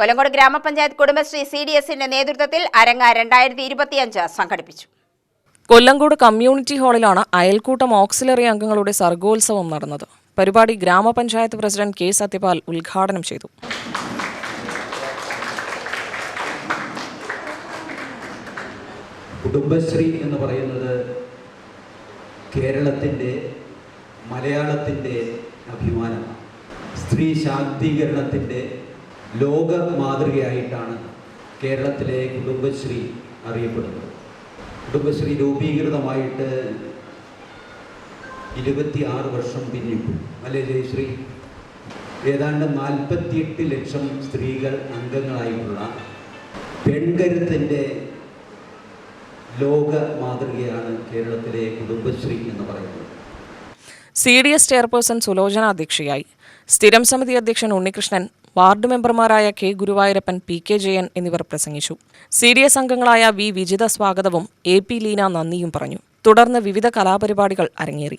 കൊല്ലങ്കോട് ഗ്രാമപഞ്ചായത്ത് Kudumbashree C D എസിന്റെ നേതൃത്വത്തിൽ അരങ്ങ രണ്ടായിരത്തി ഇരുപത്തിയഞ്ച് സംഘടിപ്പിച്ചു. കൊല്ലങ്കോട് കമ്മ്യൂണിറ്റി ഹാളിലാണ് അയൽക്കൂട്ടം ഓക്സിലറി അംഗങ്ങളുടെ സർഗോത്സവം നടന്നത്. പരിപാടി ഗ്രാമപഞ്ചായത്ത് പ്രസിഡന്റ് കെ സത്യപാൽ ഉദ്ഘാടനം ചെയ്തു. കുടുംബശ്രീ എന്ന് പറയുന്നത് കേരളത്തിന്റെ മലയാളത്തിന്റെ അഭിമാനമാണ്. സ്ത്രീ ശാക്തീകരണത്തിന്റെ ലോക മാതൃകയായിട്ടാണ് കേരളത്തിലെ കുടുംബശ്രീ അറിയപ്പെടുന്നത്. കുടുംബശ്രീ രൂപീകൃതമായിട്ട് ഇരുപത്തിയാറ് വർഷം പിന്നിട്ടു. അല്ലേ ജയശ്രീ ഏതാണ്ട് നാൽപ്പത്തിയെട്ട് ലക്ഷം സ്ത്രീകൾ അംഗങ്ങളായിട്ടുള്ള പെൺകരുത്തിന്റെ ലോക മാതൃകയാണ് കേരളത്തിലെ കുടുംബശ്രീ എന്ന് പറയുന്നത്. C D S chairperson Sulochana അധ്യക്ഷയായി. സ്ഥിരം സമിതി അധ്യക്ഷൻ ഉണ്ണികൃഷ്ണൻ വാർഡ് മെമ്പർമാരായ K Guruvayurappan P K Jayan എന്നിവർ പ്രസംഗിച്ചു. സി ഡി എസ് അംഗങ്ങളായ വി വിജിത സ്വാഗതവും എ പി ലീന നന്ദിയും പറഞ്ഞു. തുടർന്ന് വിവിധ കലാപരിപാടികൾ അരങ്ങേറി.